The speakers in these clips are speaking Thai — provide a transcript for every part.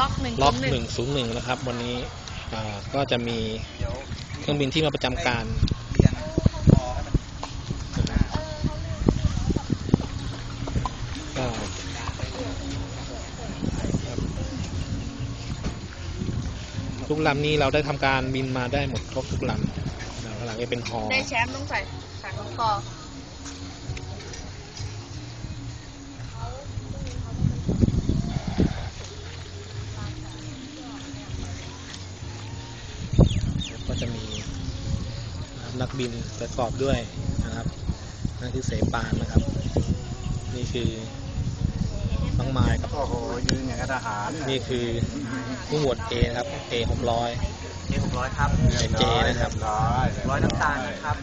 ล็อกหนึ่งล็อกหนึ่ง101นะครับ วันนี้อ่าก็จะมีเดี๋ยวเครื่องบินที่มาประจำการเรียงคอให้มันหน้าก็ทุกลำนี้เราได้ทำการบินมาได้หมดครบทุกลำนะข้างหลังก็เป็นฮอได้แชมป์ต้องใส่ใส่ของคอ บินประกอบด้วยนะครับ นั่นคือเสปานนะครับ นี่คือน้องไม้ครับโอ้โหยืนอย่างกับทหารนี่คือผู้หมวดเอนะครับเอหกร้อยเอหกร้อยครับเจนะครับร้อยร้อยน้ำตาลนะครับ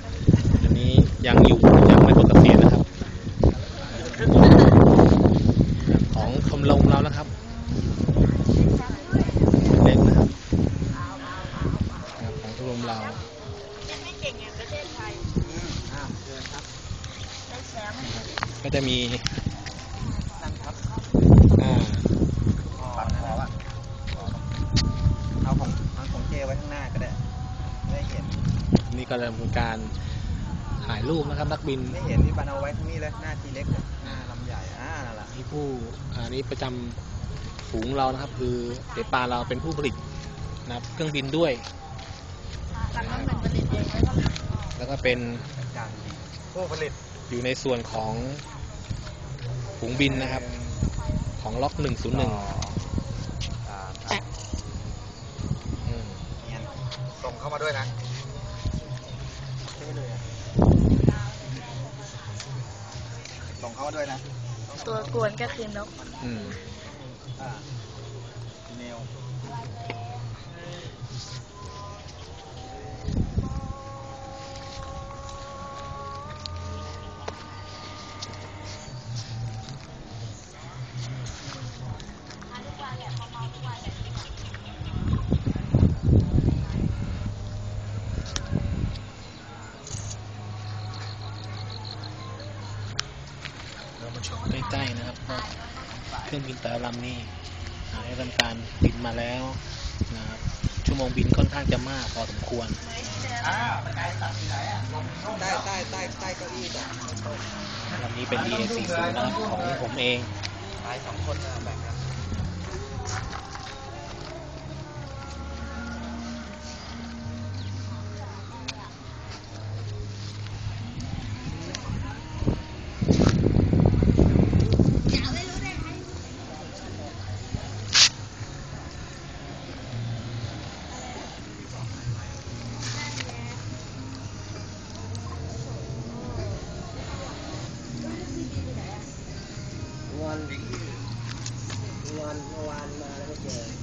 อันนี้ยังอยู่ยังไม่ปลดเกษียณนะครับ ของชมรมเรานะครับ ก็จะมีนั่งครับอ่าปัดคอว่ะเอาของเอาของเจไว้ข้างหน้าก็ได้ไม่เห็นนี่ก็จะเป็นการถ่ายรูปนะครับ นักบินไม่เห็นที่ปันเอาไว้ที่นี่เลยหน้าทีเล็กเลยหน้าลำใหญ่อ่านั่นแหละที่ผู้อันนี้ประจำฝูงเรานะครับ คือเสปาเราเป็นผู้ผลิตนะครับเครื่องบินด้วยลำน้ำหนึ่งผลิตเองแล้วก็ แล้วก็เป็น การผู้ผลิต อยู่ในส่วนของฝูงบินนะครับ ของล็อก101สามครับอืมเนียนส่งเข้ามาด้วยนะเท่เลยอะส่งเข้ามาด้วยนะ ตัวกวนก็คือนกอืมอ่า มาชมใกล้ๆนะครับว่าเครื่องบินแต่ละลำนี่ได้ทำการบินมาแล้วนะครับชั่วโมงบินค่อนข้างจะมากพอสมควรใต้ใต้ใต้ใต้เก้าอี้จ้ะลำนี้เป็น DA40 นะครับของผมเองตายสองคนนะแบ่ เมื่อวานเมื่อวานมาแล้วไม่เจอ